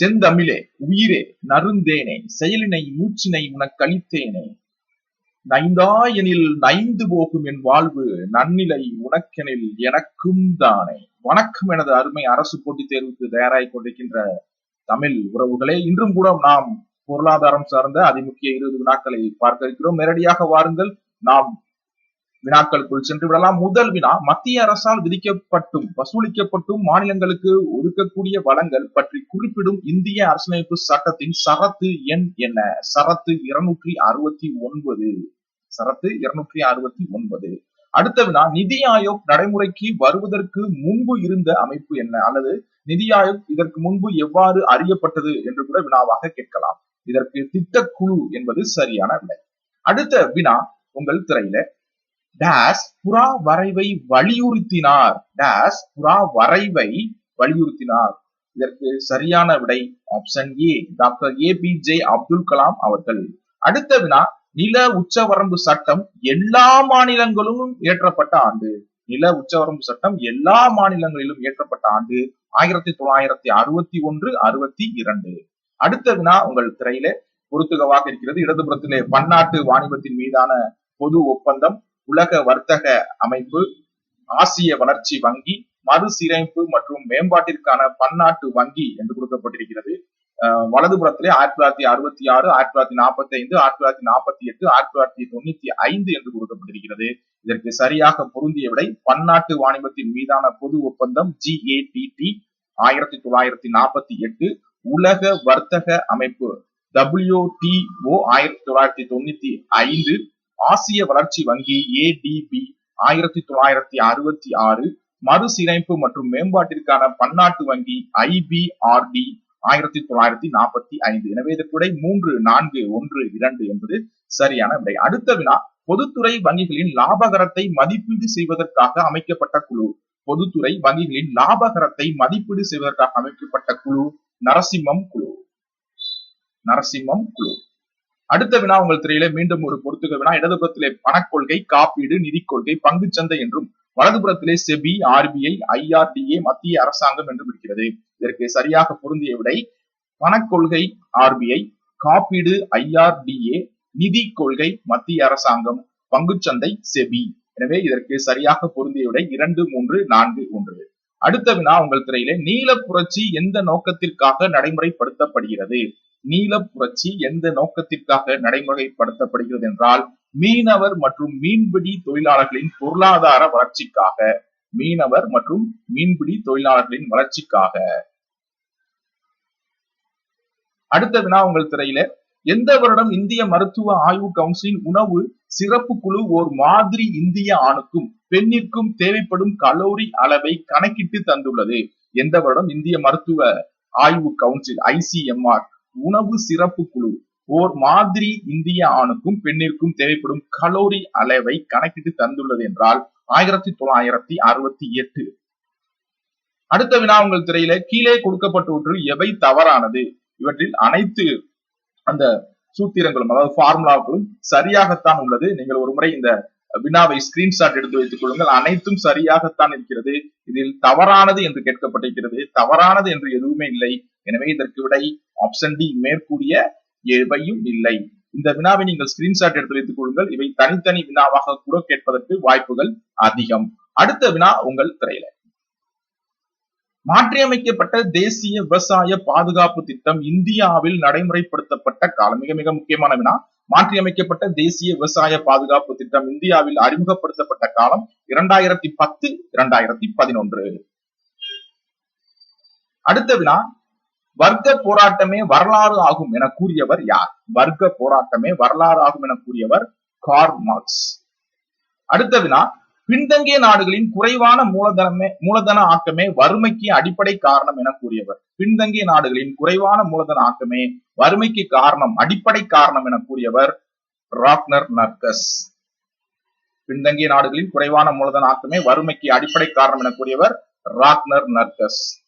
செந்தமிழே உயிரே நருந்தேனே செயலினை மூச்சினை உனக்களித்தேனே. நைந்தாயெனில் நைந்து போகும் என் வாழ்வு நன்னிலை உனக்கெனில் எனக்கும் தானே. வணக்கம் எனது அருமை அரசு போட்டித் தேர்வுக்கு தயாராகிக் கொண்டிருக்கின்ற தமிழ் உறவுகளே இன்றும் கூட நாம் பொருளாதாரம் சார்ந்த அதிமுக்கிய இருபது வினாக்களை பார்க்க இருக்கிறோம். நேரடியாக வாருங்கள் நாம் வினாக்களுக்குள் சென்று விடலாம். முதல் வினா மத்திய அரசால் விதிக்கப்பட்டும் வசூலிக்கப்பட்டும் மாநிலங்களுக்கு ஒதுக்கக்கூடிய வளங்கள் பற்றி குறிப்பிடும் இந்திய அரசியலமைப்பு சட்டத்தின் சரத்து எண் என்ன? சரத்து இருநூற்றி அறுபத்தி ஒன்பது. சரத்து இருநூற்றி அறுபத்தி ஒன்பது. அடுத்த வினா நிதி ஆயோக் நடைமுறைக்கு வருவதற்கு முன்பு இருந்த அமைப்பு என்ன? அல்லது நிதி ஆயோக் இதற்கு முன்பு எவ்வாறு அறியப்பட்டது என்று கூட வினாவாக கேட்கலாம். இதற்கு திட்டக்குழு என்பது சரியான விடை. அடுத்த வினா உங்கள் திரையில. டேஸ் புறா வரைவை வலியுறுத்தினார். டேஸ் புறா வரைவை வலியுறுத்தினார். இதற்கு சரியான விடை option A doctor A P J Abdul Kalam அவர்கள். அடுத்த வினா நில உச்சவரம்பு சட்டம் எல்லா மாநிலங்களும் இயற்றப்பட்ட ஆண்டு. நில உச்சவரம்பு சட்டம் எல்லா மாநிலங்களிலும் இயற்றப்பட்ட ஆண்டு ஆயிரத்தி தொள்ளாயிரத்தி அறுபத்தி ஒன்று அறுபத்தி இரண்டு. அடுத்த வினா உங்கள் திரையில பொருத்துகவாக இருக்கிறது. இடதுபுறத்திலே பன்னாட்டு வாணிபத்தின் மீதான பொது ஒப்பந்தம். உலக வர்த்தக அமைப்பு ஆசிய வளர்ச்சி வங்கி மறுசீரமைப்பு மற்றும் மேம்பாட்டிற்கான பன்னாட்டு வங்கி என்று கொடுக்கப்பட்டிருக்கிறது. வலதுபுறத்திலே ஆயிரத்தி தொள்ளாயிரத்தி அறுபத்தி ஆறு ஆயிரத்தி தொள்ளாயிரத்தி நாற்பத்தி ஐந்து ஆயிரத்தி தொள்ளாயிரத்தி நாற்பத்தி எட்டு ஆயிரத்தி தொள்ளாயிரத்தி தொண்ணூத்தி ஐந்து என்று கொடுக்கப்பட்டிருக்கிறது. இதற்கு சரியாக பொருந்திய விடை பன்னாட்டு வாணிபத்தின் மீதான பொது ஒப்பந்தம் ஜிஏடிடி ஆயிரத்தி தொள்ளாயிரத்தி நாற்பத்தி எட்டு உலக வர்த்தக அமைப்பு டபிள்யூடிஓ ஆயிரத்தி தொள்ளாயிரத்தி தொண்ணூத்தி ஐந்து ஆசிய வளர்ச்சி வங்கி ஏடிபி ஆயிரத்தி தொள்ளாயிரத்தி அறுபத்தி ஆறு மறுசீரமைப்பு மற்றும் மேம்பாட்டிற்கான பன்னாட்டு வங்கி ஐபிஆர்டி ஆயிரத்தி தொள்ளாயிரத்தி நாற்பத்தி ஐந்து. எனவே இதற்குடை மூன்று நான்கு ஒன்று இரண்டு என்பது சரியான விடை. அடுத்த வினா பொதுத்துறை வங்கிகளின் லாபகரத்தை மதிப்பீடு செய்வதற்காக அமைக்கப்பட்ட குழு. பொதுத்துறை வங்கிகளின் லாபகரத்தை மதிப்பீடு செய்வதற்காக அமைக்கப்பட்ட குழு நரசிம்மம் குழு. நரசிம்மம் குழு. அடுத்த வினா உங்கள் திரையில மீண்டும் ஒரு பொறுத்துக வினா. இடதுபுறத்திலே பணக்கொள்கை காப்பீடு நிதி கொள்கை பங்குச்சந்தை என்றும் வலதுபுறத்திலே செபி ஆர்பிஐ ஐஆர்டிஏ மத்திய அரசாங்கம் என்றும் இருக்கிறது. இதற்கு சரியாக பொருந்திய விடை பணக்கொள்கை ஆர்பிஐ காப்பீடு ஐஆர்டிஏ நிதி கொள்கை மத்திய அரசாங்கம் பங்குச்சந்தை செபி. எனவே இதற்கு சரியாக பொருந்திய விடை இரண்டு மூன்று நான்கு ஒன்று. அடுத்த வினா உங்கள் திரையிலே நீல புரட்சி எந்த நோக்கத்திற்காக நடைமுறைப்படுத்தப்படுகிறது? நீல புரட்சி எந்த நோக்கத்திற்காக நடைமுறைப்படுத்தப்படுகிறது என்றால் மீனவர் மற்றும் மீன்பிடி தொழிலாளர்களின் பொருளாதார வளர்ச்சிக்காக மீனவர் மற்றும் மீன்பிடி தொழிலாளர்களின் வளர்ச்சிக்காக. அடுத்த வினா உங்கள் திரையில எந்த வருடம் இந்திய மருத்துவ ஆய்வு கவுன்சிலின் உணவு சிறப்பு குழு ஓர் மாதிரி இந்திய ஆணுக்கும் பெண்ணிற்கும் தேவைப்படும் கலோரி அளவை கணக்கிட்டு தந்துள்ளது? எந்த வருடம் இந்திய மருத்துவ ஆய்வு கவுன்சில் ஐசிஎம்ஆர்? உணவு சிறப்பு குழு. ஓர் மாதிரி இந்திய ஆணுக்கும் பெண்ணிற்கும் தேவைப்படும் கலோரி அளவை கணக்கிட்டு தந்துள்ளது என்றால் ஆயிரத்தி தொள்ளாயிரத்தி அறுபத்தி எட்டு. அடுத்த வினா உங்கள் திரையில கீழே கொடுக்கப்பட்டவற்றில் எவை தவறானது? இவற்றில் அனைத்து அந்த சூத்திரங்களும் அதாவது ஃபார்முலாக்களும் சரியாகத்தான் உள்ளது. நீங்கள் ஒரு முறை இந்த வினாவை ஸ்கிரீன்ஷாட் எடுத்து வைத்துக் கொள்ளுங்கள். அனைத்தும் சரியாகத்தான் இருக்கிறது. இதில் தவறானது என்று கேட்கப்பட்டிருக்கிறது. தவறானது என்று எதுவுமே இல்லை. எனவே இதற்கு விடை ஆப்ஷன் டி மேற்கூடிய எவையும் இல்லை. இந்த வினாவை நீங்கள் ஸ்கிரீன்ஷாட் எடுத்து வைத்துக் கொள்ளுங்கள். இவை தனித்தனி வினாவாக கூட கேட்பதற்கு வாய்ப்புகள் அதிகம். அடுத்த வினா உங்கள் திரையில. மாற்றியமைக்கப்பட்ட தேசிய விவசாய பாதுகாப்பு திட்டம் இந்தியாவில் நடைமுறைப்படுத்தப்பட்ட காலம். மிக மிக முக்கியமான வினா. மாற்றியமைக்கப்பட்ட தேசிய விவசாய பாதுகாப்பு திட்டம் இந்தியாவில் அறிமுகப்படுத்தப்பட்ட காலம் இரண்டாயிரத்தி பத்து இரண்டாயிரத்தி பதினொன்று. அடுத்த வினா வர்க்க போராட்டமே வரலாறு ஆகும் என கூறியவர் யார்? வர்க்க போராட்டமே வரலாறு ஆகும் என கூறியவர் கார் மார்க்ஸ். அடுத்த வினா பின்தங்கிய நாடுகளின் குறைவான மூலதனமே மூலதன ஆக்கமே வறுமைக்கு அடிப்படை காரணம் என கூறியவர். பின்தங்கிய நாடுகளின் குறைவான மூலதன ஆக்கமே வறுமைக்கு காரணம் அடிப்படை காரணம் என கூறியவர் ராக்னர் நர்கஸ். பின்தங்கிய நாடுகளின் குறைவான மூலதன ஆக்கமே வறுமைக்கு அடிப்படை காரணம் என கூறியவர் ராக்னர் நர்கஸ்.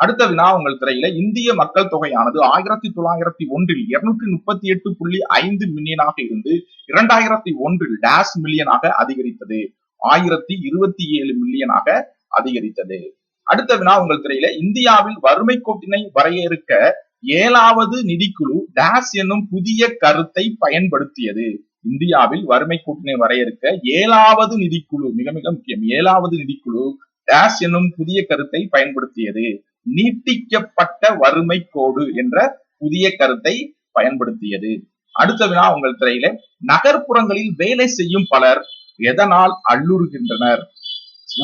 அடுத்த வினா உங்கள் திரையில இந்திய மக்கள் தொகையானது ஆயிரத்தி தொள்ளாயிரத்தி ஒன்றில் இருநூற்றி முப்பத்தி எட்டு புள்ளி ஐந்து மில்லியனாக இருந்து இரண்டாயிரத்தி ஒன்றில் டேஷ் மில்லியனாக அதிகரித்தது. ஆயிரத்தி இருபத்தி ஏழு மில்லியனாக அதிகரித்தது. அடுத்த வினா உங்கள் திரையில இந்தியாவில் வறுமை கோட்டினை வரையறுக்க ஏழாவது நிதிக்குழு டேஸ் என்னும் புதிய கருத்தை பயன்படுத்தியது. இந்தியாவில் வறுமை கூட்டினை வரையறுக்க ஏழாவது நிதிக்குழு மிக மிக முக்கியம் ஏழாவது நிதிக்குழு டேஸ் என்னும் புதிய கருத்தை பயன்படுத்தியது. நீட்டிக்கப்பட்ட வறுமை கோடு என்ற புதிய கருத்தை பயன்படுத்தியது. அடுத்த வினா உங்கள் திரையில நகர்ப்புறங்களில் வேலை செய்யும் பலர் எதனால் அள்ளுறுகின்றனர்?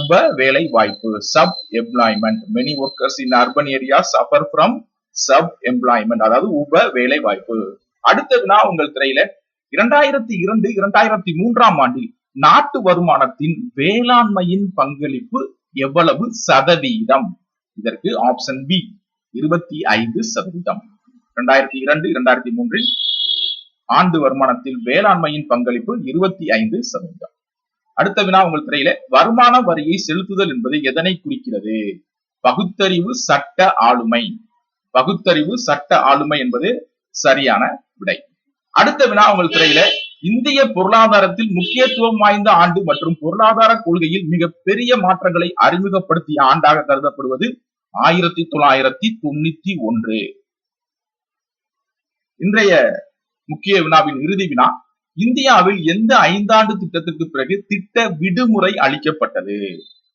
உப வேலை வாய்ப்பு sub employment many workers in urban area suffer from sub employment அதாவது உப வேலை வாய்ப்பு அடுத்த வினா உங்கள் திரையில இரண்டாயிரத்தி இரண்டு இரண்டாயிரத்தி மூன்றாம் ஆண்டில் நாட்டு வருமானத்தின் வேளாண்மையின் பங்களிப்பு எவ்வளவு சதவீதம்? இதற்கு ஆப்ஷன் பி இருபத்தி ஐந்து சதவீதம். இரண்டாயிரத்தி இரண்டு இரண்டாயிரத்தி மூன்றில் ஆண்டு வருமானத்தில் வேளாண்மையின் பங்களிப்பு இருபத்தி ஐந்து சதவீதம். அடுத்த வினா உங்கள் திரையில வருமான வரியை செலுத்துதல் என்பது எதனை குறிக்கிறது? பகுத்தறிவு சட்ட ஆளுமை. பகுத்தறிவு சட்ட ஆளுமை என்பது சரியான விடை. அடுத்த வினா உங்கள் திரையில இந்திய பொருளாதாரத்தில் முக்கியத்துவம் வாய்ந்த ஆண்டு மற்றும் பொருளாதார கொள்கையில் மிக பெரிய மாற்றங்களை அறிமுகப்படுத்திய ஆண்டாக கருதப்படுவது ஆயிரத்தி தொள்ளாயிரத்தி தொண்ணூத்தி ஒன்று. இன்றைய முக்கிய வினாவின் இறுதி வினா இந்தியாவில் எந்த ஐந்தாண்டு திட்டத்திற்கு பிறகு திட்ட விடுமுறை அளிக்கப்பட்டது?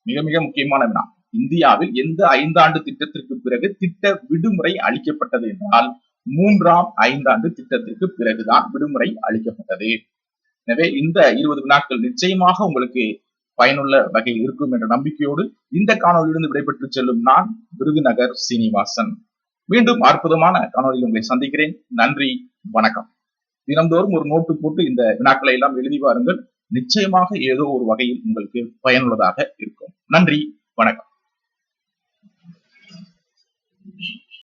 மிக மிக முக்கியமான வினா. இந்தியாவில் எந்த ஐந்தாண்டு திட்டத்திற்கு பிறகு திட்ட விடுமுறை அளிக்கப்பட்டது என்றால் மூன்றாம் ஐந்தாண்டு திட்டத்திற்கு பிறகுதான் விடுமுறை அளிக்கப்பட்டது. எனவே இந்த இருபது வினாக்கள் நிச்சயமாக உங்களுக்கு பயனுள்ள வகையில் இருக்கும் என்ற நம்பிக்கையோடு இந்த காணொலியிலிருந்து விடைபெற்று செல்லும் நான் விருதுநகர் சீனிவாசன். மீண்டும் அற்புதமான காணொலியில் உங்களை சந்திக்கிறேன். நன்றி வணக்கம். தினந்தோறும் ஒரு நோட்டு போட்டு இந்த வினாக்களை எல்லாம் எழுதி வாருங்கள். நிச்சயமாக ஏதோ ஒரு வகையில் உங்களுக்கு பயனுள்ளதாக இருக்கும். நன்றி வணக்கம்.